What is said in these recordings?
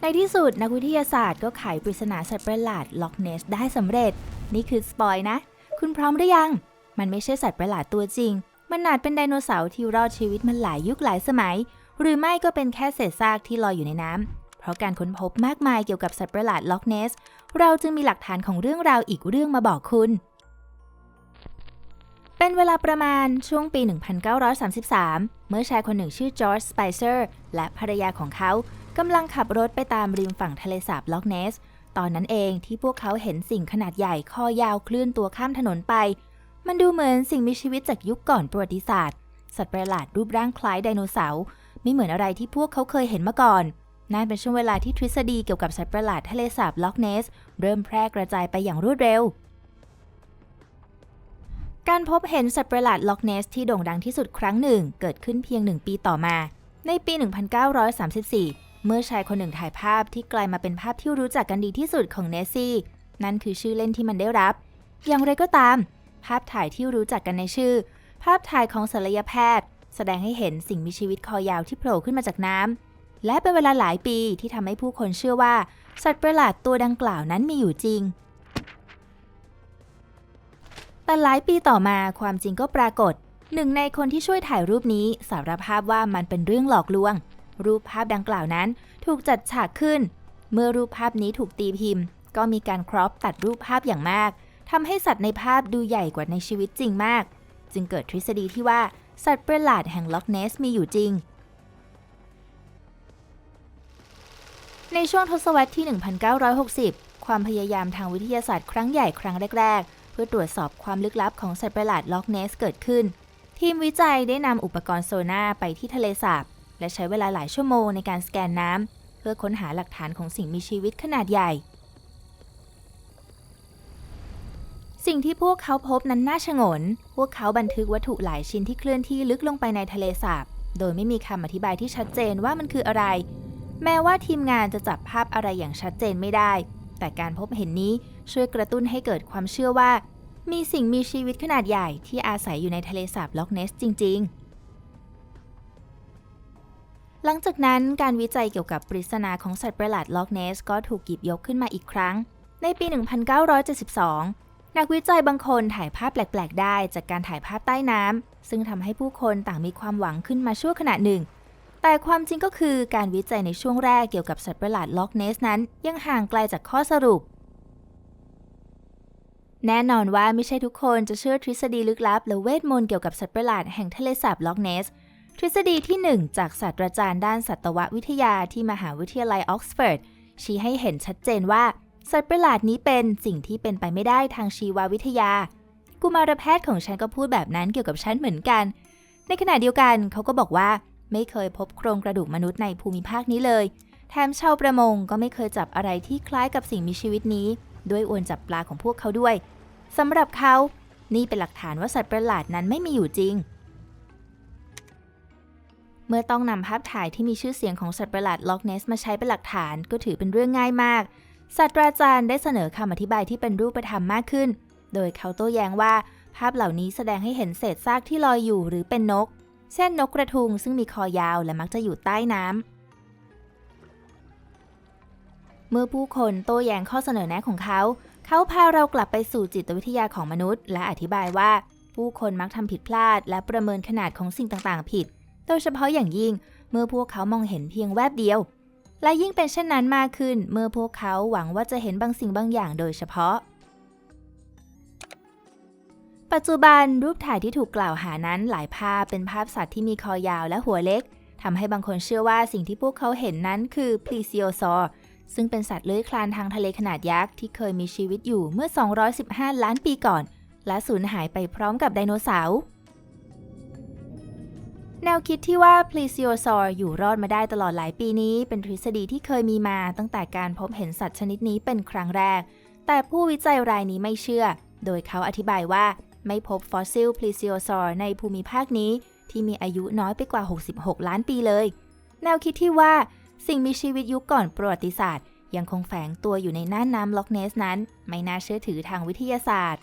ในที่สุดนักวิทยาศาสตร์ก็ไขปริศนาสัตว์ประหลาดล็อกเนสได้สำเร็จ นี่คือสปอยนะ คุณพร้อมหรือยัง มันไม่ใช่สัตว์ประหลาดตัวจริง มันอาจเป็นไดโนเสาร์ที่รอดชีวิตมันหลายยุคหลายสมัย หรือไม่ก็เป็นแค่เศษซากที่ลอยอยู่ในน้ำเพราะการค้นพบมากมายเกี่ยวกับสัตว์ประหลาดล็อกเนส เราจึงมีหลักฐานของเรื่องราวอีกเรื่องมาบอกคุณ เป็นเวลาประมาณช่วงปี 1933 เมื่อชายคนหนึ่งชื่อจอร์จสไปเซอร์และภรรยาของเขา กำลังขับรถไปตามริมฝั่งทะเลสาบล็อกเนส ตอนนั้นเองที่พวกเขาเห็นสิ่งขนาดใหญ่คอยาวเคลื่อนตัวข้ามถนนไป มันดูเหมือนสิ่งมีชีวิตจากยุคก่อนประวัติศาสตร์ สัตว์ประหลาดรูปร่างคล้ายไดโนเสาร์ไม่เหมือนอะไรที่พวกเขาเคยเห็นมาก่อน นั่นเป็นช่วงเวลาที่ทฤษฎีเกี่ยวกับสัตว์ประหลาดทะเลสาบล็อกเนส เริ่มแพร่กระจายไปอย่างรวดเร็ว การพบเห็นสัตว์ประหลาดล็อกเนสที่โด่งดังที่สุดครั้งหนึ่ง เกิดขึ้นเพียงหนึ่งปีต่อมา ในปี 1934 เมื่อชายคนหนึ่งถ่ายภาพที่กลายมาเป็นภาพที่รู้จักกันดีที่สุดของเนสซี่ นั่นคือชื่อเล่นที่มันได้รับ อย่างไรก็ตาม ภาพถ่ายที่รู้จักกันในชื่อ ภาพถ่ายของศัลยแพทย์ แสดงให้เห็นสิ่งมีชีวิตคอยาวที่โผล่ขึ้นมาจากน้ำและเป็นเวลาหลายปีที่ทำให้ผู้คนเชื่อว่า สัตว์ประหลาดตัวดังกล่าวนั้นมีอยู่จริง แต่หลายปีต่อมาความจริงก็ปรากฏหนึ่งในคนที่ช่วยถ่ายรูปนี้สารภาพว่ามันเป็นเรื่องหลอกลวง รูปภาพดังกล่าวนั้นถูกจัดฉากขึ้น เมื่อรูปภาพนี้ถูกตีพิมพ์ ก็มีการครอปตัดรูปภาพอย่างมากทำให้สัตว์ในภาพดูใหญ่กว่าในชีวิตจริงมาก จึงเกิดทฤษฎีที่ว่าสัตว์ประหลาดแห่งล็อกเนสมีอยู่จริง ในช่วงทศวรรษที่ 1960 ความพยายามทางวิทยาศาสตร์ครั้งใหญ่ครั้งแรก ๆ เพื่อตรวจสอบความลึกลับของสัตว์ประหลาดล็อกเนสเกิดขึ้น ทีมวิจัยได้นำอุปกรณ์โซน่าไปที่ทะเลสาบ และใช้เวลาหลายชั่วโมงในการสแกนน้ำเพื่อค้นหาหลักฐานของสิ่งมีชีวิตขนาดใหญ่ สิ่งที่พวกเขาพบนั้นน่าชงน พวกเขาบันทึกวัตถุหลายชิ้นที่เคลื่อนที่ลึกลงไปในทะเลสาบ โดยไม่มีคำอธิบายที่ชัดเจนว่ามันคืออะไร แม้ว่าทีมงานจะจับภาพอะไรอย่างชัดเจนไม่ได้ แต่การพบเห็นนี้ช่วยกระตุ้นให้เกิดความเชื่อว่า มีสิ่งมีชีวิตขนาดใหญ่ที่อาศัยอยู่ในทะเลสาบล็อกเนสจริง ๆ หลังจากนั้นการวิจัยเกี่ยวกับปริศนาของสัตว์ประหลาดล็อกเนส ก็ถูกหยิบยกขึ้นมาอีกครั้ง ในปี 1972 นักวิจัยบางคนถ่ายภาพแปลก ๆ ได้จากการถ่ายภาพใต้น้ำซึ่งทำให้ผู้คนต่างมีความหวังขึ้นมาชั่วขณะหนึ่ง แต่ความจริงก็คือการวิจัยในช่วงแรกเกี่ยวกับสัตว์ประหลาดล็อกเนสนั้น ยังห่างไกลจากข้อสรุป แน่นอนว่าไม่ใช่ทุกคนจะเชื่อทฤษฎีลึกลับและเวทมนต์เกี่ยวกับสัตว์ประหลาดแห่งทะเลสาบล็อกเนส ทฤษฎีที่ 1 จากศาสตราจารย์ด้านสัตววิทยาที่มหาวิทยาลัยออกซฟอร์ดชี้ให้เห็นชัดเจนว่า สัตว์ประหลาดนี้เป็นสิ่งที่เป็นไปไม่ได้ทางชีววิทยา กุมารแพทย์ของฉันก็พูดแบบนั้นเกี่ยวกับฉันเหมือนกัน ในขณะเดียวกันเขาก็บอกว่าไม่เคยพบโครงกระดูกมนุษย์ในภูมิภาคนี้เลย แถมชาวประมงก็ไม่เคยจับอะไรที่คล้ายกับสิ่งมีชีวิตนี้ ด้วยอวนจับปลาของพวกเขาด้วยสำหรับเขา นี่เป็นหลักฐานว่าสัตว์ประหลาดนั้นไม่มีอยู่จริง เมื่อต้องนำภาพถ่ายที่มีชื่อเสียงของสัตว์ประหลาดล็อกเนสมาใช้เป็นหลักฐานก็ถือเป็นเรื่องง่ายมากศาสตราจารย์ได้เสนอคำอธิบายที่เป็นรูปธรรมมากขึ้น โดยเขาโต้แย้งว่า ภาพเหล่านี้แสดงให้เห็นเศษซากที่ลอยอยู่หรือเป็นนก เช่นนกกระทุงซึ่งมีคอยาวและมักจะอยู่ใต้น้ำ เมื่อผู้คนโต้แย้งข้อเสนอแนะของเขา เขาพาเรากลับไปสู่จิตวิทยาของมนุษย์ และอธิบายว่า ผู้คนมักทำผิดพลาด และประเมินขนาดของสิ่งต่างๆ ผิด โดยเฉพาะอย่างยิ่งเมื่อพวกเขามองเห็นเพียงแวบเดียว และยิ่งเป็นเช่นนั้นมากขึ้น เมื่อพวกเขาหวังว่าจะเห็นบางสิ่งบางอย่างโดยเฉพาะ ปัจจุบันรูปถ่ายที่ถูกกล่าวหานั้นหลายภาพเป็นภาพสัตว์ที่มีคอยาวและหัวเล็กทำให้บางคนเชื่อว่าสิ่งที่พวกเขาเห็นนั้นคือพลีซิโอซอร์ซึ่งเป็นสัตว์เลื้อยคลานทางทะเลขนาดยักษ์ที่เคยมีชีวิตอยู่เมื่อ 215 ล้านปีก่อน และสูญหายไปพร้อมกับไดโนเสาร์ แนวคิดที่ว่าพลีซิโอซอร์อยู่รอดมาได้ตลอดหลายปีนี้ เป็นทฤษฎีที่เคยมีมาตั้งแต่การพบเห็นสัตว์ชนิดนี้เป็นครั้งแรก แต่ผู้วิจัยรายนี้ไม่เชื่อ โดยเขาอธิบายว่าไม่พบฟอสซิลพลีซิโอซอร์ในภูมิภาคนี้ ที่มีอายุน้อยไปกว่า 66 ล้านปีเลย แนวคิดที่ว่าสิ่งมีชีวิตยุคก่อนประวัติศาสตร์ ยังคงแฝงตัวอยู่ในน่านน้ำล็อกเนสนั้น ไม่น่าเชื่อถือทางวิทยาศาสตร์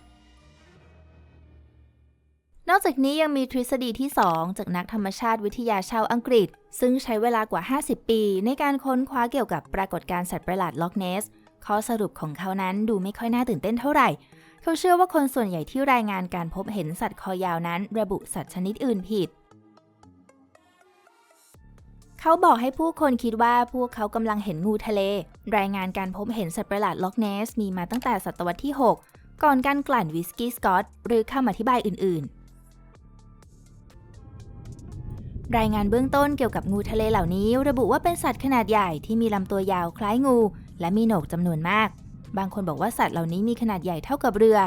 นอกจากนี้ยังมีทฤษฎีที่ 2 จากนักธรรมชาติวิทยาชาวอังกฤษ ซึ่งใช้เวลากว่า 50 ปี ในการค้นคว้าเกี่ยวกับปรากฏการณ์สัตว์ประหลาดล็อกเนส ข้อสรุปของเขานั้นดูไม่ค่อยน่าตื่นเต้นเท่าไหร่ เขาเชื่อว่าคนส่วนใหญ่ที่รายงานการพบเห็นสัตว์คอยาวนั้น ระบุสัตว์ชนิดอื่นผิด เขาบอกให้ผู้คนคิดว่าพวกเขากำลังเห็นงูทะเล รายงานการพบเห็นสัตว์ประหลาดล็อกเนส มีมาตั้งแต่ศตวรรษที่ 6 ก่อนการกลั่นวิสกี้สกอตหรือคำอธิบายอื่นๆ รายงานเบื้องต้นเกี่ยวกับงูทะเลเหล่านี้ ระบุว่าเป็นสัตว์ขนาดใหญ่ที่มีลำตัวยาวคล้ายงู และมีโหนกจำนวนมาก บางคนบอกว่าสัตว์เหล่านี้มีขนาดใหญ่เท่ากับเรือ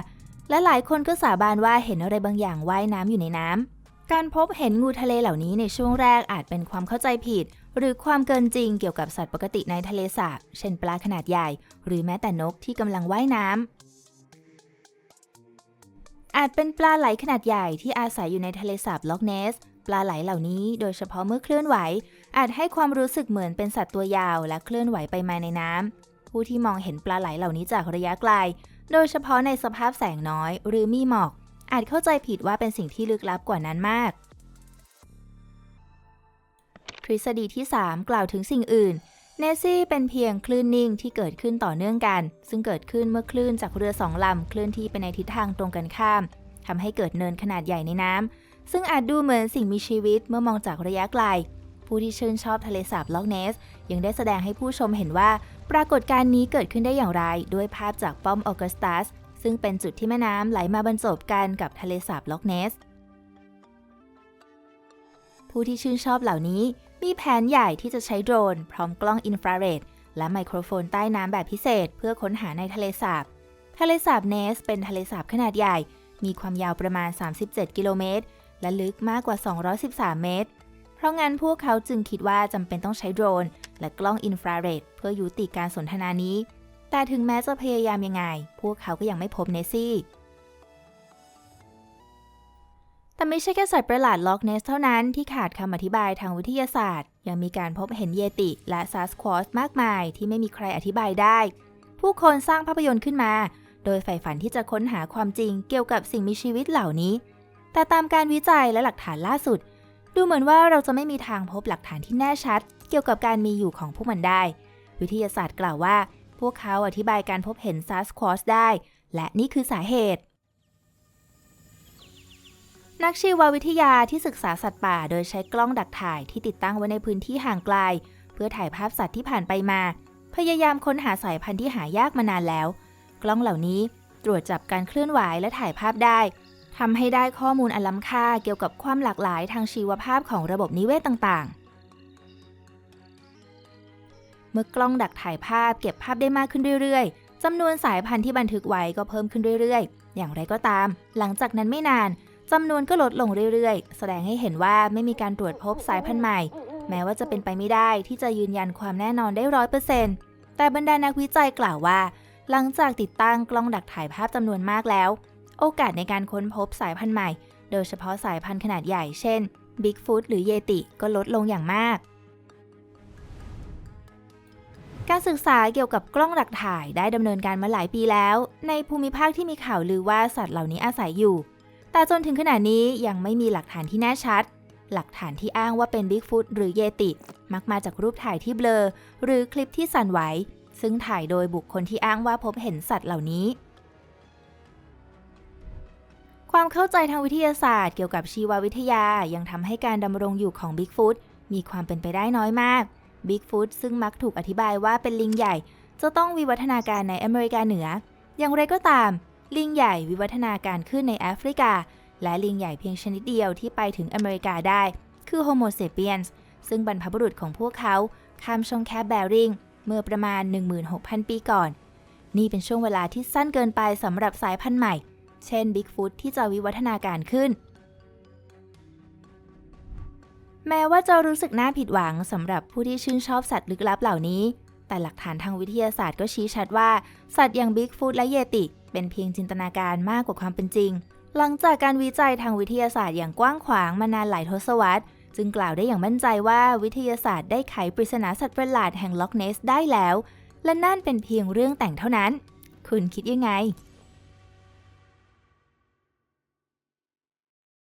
และหลายคนก็สาบานว่าเห็นอะไรบางอย่างว่ายน้ำอยู่ในน้ำการพบเห็นงูทะเลเหล่านี้ในช่วงแรกอาจเป็นความเข้าใจผิด หรือความเกินจริงเกี่ยวกับสัตว์ปกติในทะเลสาบ เช่นปลาขนาดใหญ่ หรือแม้แต่นกที่กำลังว่ายน้ำอาจเป็นปลาไหลขนาดใหญ่ที่อาศัยอยู่ในทะเลสาบล็อกเนส ปลาไหลเหล่านี้ โดยเฉพาะเมื่อเคลื่อนไหว อาจให้ความรู้สึกเหมือนเป็นสัตว์ตัวยาวและเคลื่อนไหวไปมาในน้ำผู้ที่มองเห็นปลาไหลเหล่านี้จากระยะไกล โดยเฉพาะในสภาพแสงน้อย หรือมีหมอก อาจเข้าใจผิดว่าเป็นสิ่งที่ลึกลับกว่านั้นมาก ทฤษฎีที่ 3 กล่าวถึงสิ่งอื่นเนซี่เป็นเพียงคลื่นนิ่งที่เกิดขึ้นต่อเนื่องกัน ซึ่งเกิดขึ้นเมื่อคลื่นจากเรือสองลำเคลื่อนที่ไปในทิศทางตรงกันข้ามทำให้เกิดเนินขนาดใหญ่ในน้ำ ซึ่งอาจดูเหมือนสิ่งมีชีวิตเมื่อมองจากระยะไกล ผู้ที่ชื่นชอบทะเลสาบล็อกเนส ยังได้แสดงให้ผู้ชมเห็นว่า ปรากฏการณ์นี้เกิดขึ้นได้อย่างไร ด้วยภาพจากป้อมออกัสตัส ซึ่งเป็นจุดที่แม่น้ำไหลมาบรรจบกันกับทะเลสาบล็อกเนส ผู้ที่ชื่นชอบเหล่านี้มีแผนใหญ่ที่จะใช้โดรน พร้อมกล้องอินฟราเรดและไมโครโฟนใต้น้ำแบบพิเศษ เพื่อค้นหาในทะเลสาบ ทะเลสาบเนส เป็นทะเลสาบขนาดใหญ่ มีความยาวประมาณ 37 กิโลเมตร และลึกมากกว่า 213 เมตร เพราะงั้นพวกเขาจึงคิดว่าจำเป็นต้องใช้โดรน และกล้องอินฟราเรดเพื่อยุติการสนทนานี้ แต่ถึงแม้จะพยายามยังไง พวกเขาก็ยังไม่พบเนซี่ แต่ไม่ใช่แค่สัตว์ประหลาดล็อกเนสเท่านั้นที่ขาดคำอธิบายทางวิทยาศาสตร์ ยังมีการพบเห็นเยติและซาสควอสมากมายที่ไม่มีใครอธิบายได้ ผู้คนสร้างภาพยนตร์ขึ้นมา โดยใฝ่ฝันที่จะค้นหาความจริงเกี่ยวกับสิ่งมีชีวิตเหล่านี้ แต่ตามการวิจัยและหลักฐานล่าสุด ดูเหมือนว่าเราจะไม่มีทางพบหลักฐานที่แน่ชัด เกี่ยวกับการมีอยู่ของพวกมันได้ วิทยาศาสตร์กล่าวว่า พวกเขาอธิบายการพบเห็นซาสควอสได้ และนี่คือสาเหตุ นักชีววิทยาที่ศึกษาสัตว์ป่า โดยใช้กล้องดักถ่ายที่ติดตั้งไว้ในพื้นที่ห่างไกล เพื่อถ่ายภาพสัตว์ที่ผ่านไปมา พยายามค้นหาสายพันธุ์ที่หายากมานานแล้ว กล้องเหล่านี้ตรวจจับการเคลื่อนไหวและถ่ายภาพได้ ทำให้ได้ข้อมูลอันล้ำค่าเกี่ยวกับความหลากหลายทางชีวภาพของระบบนิเวศต่างๆ เมื่อกล้องดักถ่ายภาพเก็บภาพได้มากขึ้นเรื่อยๆจำนวนสายพันธุ์ที่บันทึกไว้ก็เพิ่มขึ้นเรื่อยๆ อย่างไรก็ตาม หลังจากนั้นไม่นานจำนวนก็ลดลงเรื่อยๆ แสดงให้เห็นว่าไม่มีการตรวจพบสายพันธุ์ใหม่ แม้ว่าจะเป็นไปไม่ได้ที่จะยืนยันความแน่นอนได้ร้อยเปอร์เซ็นต์แต่บรรดานักวิจัยกล่าวว่า หลังจากติดตั้งกล้องดักถ่ายภาพจำนวนมากแล้ว โอกาสในการค้นพบสายพันธุ์ใหม่ โดยเฉพาะสายพันธุ์ขนาดใหญ่เช่น Bigfoot หรือเยติก็ลดลงอย่างมากการศึกษาเกี่ยวกับกล้องดักถ่ายได้ดำเนินการมาหลายปีแล้ว ในภูมิภาคที่มีข่าวลือว่าสัตว์เหล่านี้อาศัยอยู่ แต่จนถึงขณะนี้ยังไม่มีหลักฐานที่แน่ชัด หลักฐานที่อ้างว่าเป็น Bigfoot หรือเยติ มักมาจากรูปถ่ายที่เบลอ หรือคลิปที่สั่นไหว ซึ่งถ่ายโดยบุคคลที่อ้างว่าพบเห็นสัตว์เหล่านี้ ความเข้าใจทางวิทยาศาสตร์เกี่ยวกับชีววิทยายังทำให้การดำรงอยู่ของ Bigfoot มีความเป็นไปได้น้อยมาก Bigfoot ซึ่งมักถูกอธิบายว่าเป็นลิงใหญ่ จะต้องวิวัฒนาการในอเมริกาเหนือ อย่างไรก็ตาม ลิงใหญ่วิวัฒนาการขึ้นในแอฟริกา และลิงใหญ่เพียงชนิดเดียวที่ไปถึงอเมริกาได้ คือ Homo sapiens ซึ่งบรรพบุรุษของพวกเขาข้ามช่องแคบแบริงเมื่อประมาณ 16,000 ปีก่อน นี่เป็นช่วงเวลาที่สั้นเกินไปสำหรับสายพันธุ์ใหม่ เช่น Bigfoot ที่จะวิวัฒนาการขึ้น แม้ว่าจะรู้สึกน่าผิดหวังสำหรับผู้ที่ชื่นชอบสัตว์ลึกลับเหล่านี้ แต่หลักฐานทางวิทยาศาสตร์ก็ชี้ชัดว่า สัตว์อย่าง Bigfoot และเยติ เป็นเพียงจินตนาการมากกว่าความเป็นจริง หลังจากการวิจัยทางวิทยาศาสตร์อย่างกว้างขวางมานานหลายทศวรรษจึงกล่าวได้อย่างมั่นใจว่าวิทยาศาสตร์ได้ไขปริศนาสัตว์ประหลาดแห่งล็อกเนสได้แล้ว และนั่นเป็นเพียงเรื่องแต่งเท่านั้น คุณคิดยังไง